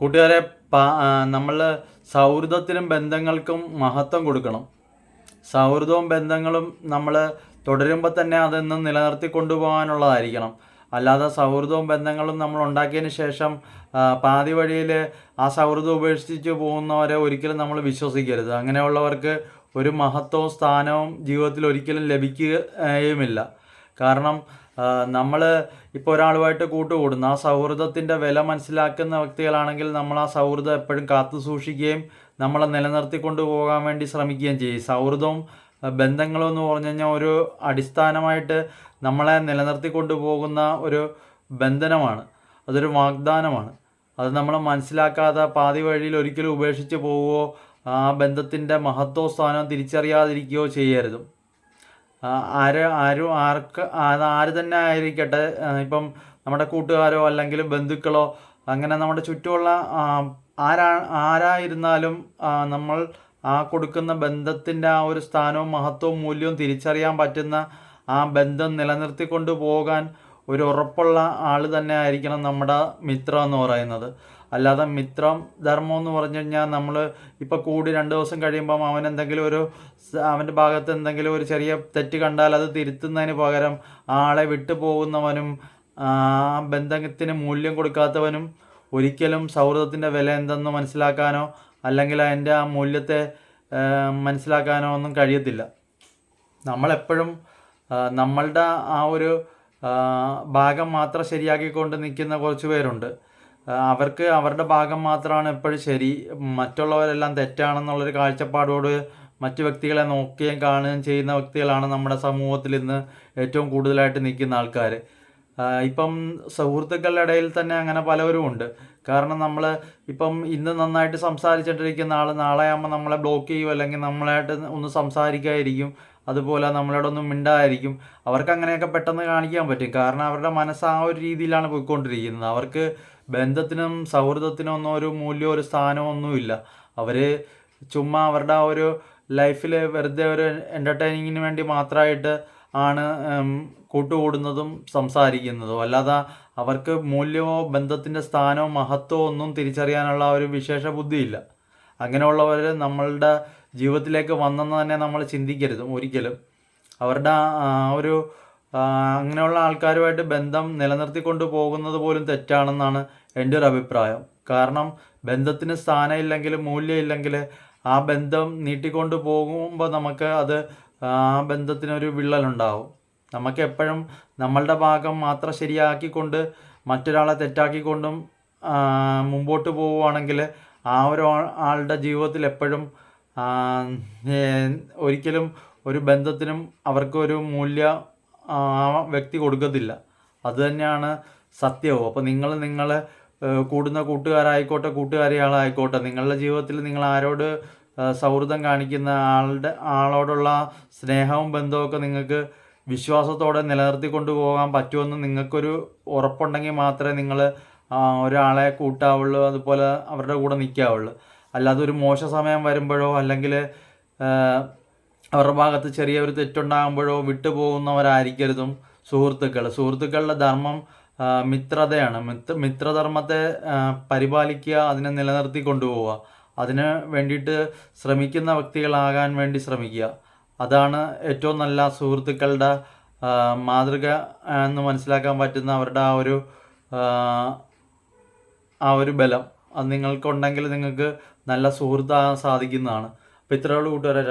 കൂട്ടുകാരെ നമ്മൾ സൗഹൃദത്തിനും ബന്ധങ്ങൾക്കും മഹത്വം കൊടുക്കണം. സൗഹൃദവും ബന്ധങ്ങളും നമ്മൾ തുടരുമ്പോൾ തന്നെ അതെന്നും നിലനിർത്തി കൊണ്ടുപോകാനുള്ളതായിരിക്കണം. അല്ലാതെ സൗഹൃദവും ബന്ധങ്ങളും നമ്മൾ ഉണ്ടാക്കിയതിന് ശേഷം പാതി വഴിയിൽ ആ സൗഹൃദം ഉപേക്ഷിച്ച് പോകുന്നവരെ ഒരിക്കലും നമ്മൾ വിശ്വസിക്കരുത്. അങ്ങനെയുള്ളവർക്ക് ഒരു മഹത്വവും സ്ഥാനവും ജീവിതത്തിൽ ഒരിക്കലും ലഭിക്കുകയുമില്ല. കാരണം നമ്മൾ ഇപ്പോൾ ഒരാളുമായിട്ട് കൂട്ടുകൂടുന്നു. ആ സൗഹൃദത്തിന്റെ വില മനസ്സിലാക്കുന്ന വ്യക്തികളാണെങ്കിൽ നമ്മൾ ആ സൗഹൃദം എപ്പോഴും കാത്തു സൂക്ഷിക്കുകയും നമ്മളെ നിലനിർത്തിക്കൊണ്ട് പോകാൻ വേണ്ടി ശ്രമിക്കുകയും ചെയ്യും. സൗഹൃദവും അഹ് ബന്ധങ്ങളും എന്ന് പറഞ്ഞു കഴിഞ്ഞാൽ ഒരു അടിസ്ഥാനമായിട്ട് നമ്മളെ നിലനിർത്തിക്കൊണ്ട് പോകുന്ന ഒരു ബന്ധനമാണ്. അതൊരു വാഗ്ദാനമാണ്. അത് നമ്മൾ മനസ്സിലാക്കാതെ പാതി വഴിയിൽ ഒരിക്കലും ഉപേക്ഷിച്ച് പോവുകയോ ആ ബന്ധത്തിന്റെ മഹത്വ സ്ഥാനം തിരിച്ചറിയാതിരിക്കുകയോ ചെയ്യരുത്. ആര് ആരും ആർക്ക് അത് ആര് തന്നെ ആയിരിക്കട്ടെ. ഇപ്പം നമ്മുടെ കൂട്ടുകാരോ അല്ലെങ്കിൽ ബന്ധുക്കളോ അങ്ങനെ നമ്മുടെ ചുറ്റുമുള്ള ആരാ ആരായിരുന്നാലും നമ്മൾ ആ കൊടുക്കുന്ന ബന്ധത്തിന്റെ ആ ഒരു സ്ഥാനവും മഹത്വവും മൂല്യവും തിരിച്ചറിയാൻ പറ്റുന്ന ആ ബന്ധം നിലനിർത്തിക്കൊണ്ട് പോകാൻ ഒരു ഉറപ്പുള്ള ആൾ തന്നെ ആയിരിക്കണം നമ്മുടെ മിത്രം എന്ന് പറയുന്നത്. അല്ലാതെ മിത്രം ധർമ്മം എന്ന് പറഞ്ഞു കഴിഞ്ഞാൽ നമ്മൾ ഇപ്പോൾ കൂടി രണ്ട് ദിവസം കഴിയുമ്പം അവൻ എന്തെങ്കിലും ഒരു അവന്റെ ഭാഗത്ത് എന്തെങ്കിലും ഒരു ചെറിയ തെറ്റ് കണ്ടാൽ അത് തിരുത്തുന്നതിന് പകരം ആളെ വിട്ടു പോകുന്നവനും ബന്ധത്തിന് മൂല്യം കൊടുക്കാത്തവനും ഒരിക്കലും സൗഹൃദത്തിന്റെ വില എന്തെന്ന് മനസ്സിലാക്കാനോ അല്ലെങ്കിൽ അതിന്റെ ആ മൂല്യത്തെ മനസ്സിലാക്കാനോ ഒന്നും കഴിയത്തില്ല. നമ്മളെപ്പോഴും നമ്മളുടെ ആ ഒരു ഭാഗം മാത്രം ശരിയാക്കിക്കൊണ്ട് നിൽക്കുന്ന കുറച്ച് പേരുണ്ട്. അവർക്ക് അവരുടെ ഭാഗം മാത്രമാണ് എപ്പോഴും ശരി. മറ്റുള്ളവരെല്ലാം തെറ്റാണെന്നുള്ളൊരു കാഴ്ചപ്പാടോട് മറ്റു വ്യക്തികളെ നോക്കുകയും കാണുകയും ചെയ്യുന്ന വ്യക്തികളാണ് നമ്മുടെ സമൂഹത്തിൽ ഇന്ന് ഏറ്റവും കൂടുതലായിട്ട് നിൽക്കുന്ന ആൾക്കാർ ഇപ്പം സുഹൃത്തുക്കളുടെ ഇടയിൽ തന്നെ അങ്ങനെ പലവരും ഉണ്ട്. കാരണം നമ്മൾ ഇപ്പം ഇന്ന് നന്നായിട്ട് സംസാരിച്ചിട്ടിരിക്കുന്ന ആൾ നാളെ ആകുമ്പോൾ നമ്മളെ ബ്ലോക്ക് ചെയ്യും അല്ലെങ്കിൽ നമ്മളായിട്ട് ഒന്ന് സംസാരിക്കാതിരിക്കും. അതുപോലെ നമ്മളോട് ഒന്നും മിണ്ടായിരിക്കും അവർക്ക് അങ്ങനെയൊക്കെ പെട്ടെന്ന് കാണിക്കാൻ പറ്റും. കാരണം അവരുടെ മനസ്സ് ആ ഒരു രീതിയിലാണ് പോയിക്കൊണ്ടിരിക്കുന്നത്. അവർക്ക് ബന്ധത്തിനും സൗഹൃദത്തിനും ഒന്നും ഒരു മൂല്യമോ ഒരു സ്ഥാനമോ ഒന്നുമില്ല. അവർ ചുമ്മാ അവരുടെ ആ ഒരു ലൈഫിൽ വെറുതെ ഒരു എന്റർടൈനിങ്ങിന് വേണ്ടി മാത്രമായിട്ട് ആണ് കൂട്ടുകൂടുന്നതും സംസാരിക്കുന്നതും. അല്ലാതെ അവർക്ക് മൂല്യമോ ബന്ധത്തിന്റെ സ്ഥാനമോ മഹത്വമോ ഒന്നും തിരിച്ചറിയാനുള്ള ഒരു വിശേഷ ബുദ്ധിയില്ല. അങ്ങനെയുള്ളവർ നമ്മളുടെ ജീവിതത്തിലേക്ക് വന്നെന്ന് തന്നെ നമ്മൾ ചിന്തിക്കരുത് ഒരിക്കലും. അവരുടെ ഒരു അങ്ങനെയുള്ള ആൾക്കാരുമായിട്ട് ബന്ധം നിലനിർത്തിക്കൊണ്ട് പോകുന്നത് പോലും തെറ്റാണെന്നാണ് എന്റെ ഒരു അഭിപ്രായം. കാരണം ബന്ധത്തിന് സ്ഥാനമില്ലെങ്കിൽ മൂല്യമില്ലെങ്കിൽ ആ ബന്ധം നീട്ടിക്കൊണ്ട് പോകുമ്പോൾ നമുക്ക് അത് ആ ബന്ധത്തിനൊരു വിള്ളലുണ്ടാവും. നമുക്ക് എപ്പോഴും നമ്മളുടെ ഭാഗം മാത്രം ശരിയാക്കിക്കൊണ്ട് മറ്റൊരാളെ തെറ്റാക്കിക്കൊണ്ടും മുമ്പോട്ട് പോവുകയാണെങ്കിൽ ആ ഒരു ആളുടെ ജീവിതത്തിൽ എപ്പോഴും ഒരിക്കലും ഒരു ബന്ധത്തിനും അവർക്കൊരു മൂല്യ ആ വ്യക്തി കൊടുക്കത്തില്ല. അതുതന്നെയാണ് സത്യവും. അപ്പോൾ നിങ്ങൾ നിങ്ങൾ കൂടുന്ന കൂട്ടുകാരായിക്കോട്ടെ കൂട്ടുകാരികളായിക്കോട്ടെ നിങ്ങളുടെ ജീവിതത്തിൽ നിങ്ങൾ ആരോട് സൗഹൃദം കാണിക്കുന്ന ആളുടെ ആളോടുള്ള സ്നേഹവും ബന്ധവും നിങ്ങൾക്ക് വിശ്വാസത്തോടെ നിലനിർത്തി കൊണ്ടുപോകാൻ പറ്റുമെന്ന് നിങ്ങൾക്കൊരു ഉറപ്പുണ്ടെങ്കിൽ മാത്രമേ നിങ്ങൾ ഒരാളെ കൂട്ടാവുള്ളൂ അതുപോലെ അവരുടെ കൂടെ നിൽക്കാവുള്ളൂ. അല്ലാതെ ഒരു മോശ സമയം വരുമ്പോഴോ അല്ലെങ്കിൽ അവരുടെ ഭാഗത്ത് ചെറിയൊരു തെറ്റുണ്ടാകുമ്പോഴോ വിട്ടുപോകുന്നവരായിരിക്കരുതും സുഹൃത്തുക്കൾ സുഹൃത്തുക്കളുടെ ധർമ്മം മിത്രതയാണ്. മിത്ര മിത്രധർമ്മത്തെ പരിപാലിക്കുക അതിനെ നിലനിർത്തി കൊണ്ടുപോവുക. അതിന് വേണ്ടിയിട്ട് ശ്രമിക്കുന്ന വ്യക്തികളാകാൻ വേണ്ടി ശ്രമിക്കുക. അതാണ് ഏറ്റവും നല്ല സുഹൃത്തുക്കളുടെ മാതൃക എന്ന് മനസ്സിലാക്കാൻ പറ്റുന്ന അവരുടെ ആ ഒരു ആ, ഒരു ബലം. അത് നിങ്ങൾക്കുണ്ടെങ്കിൽ നിങ്ങൾക്ക് നല്ല സുഹൃത്താകാൻ സാധിക്കുന്നതാണ്. അപ്പോൾ ഇത്രയുള്ള കൂട്ടുകാരെ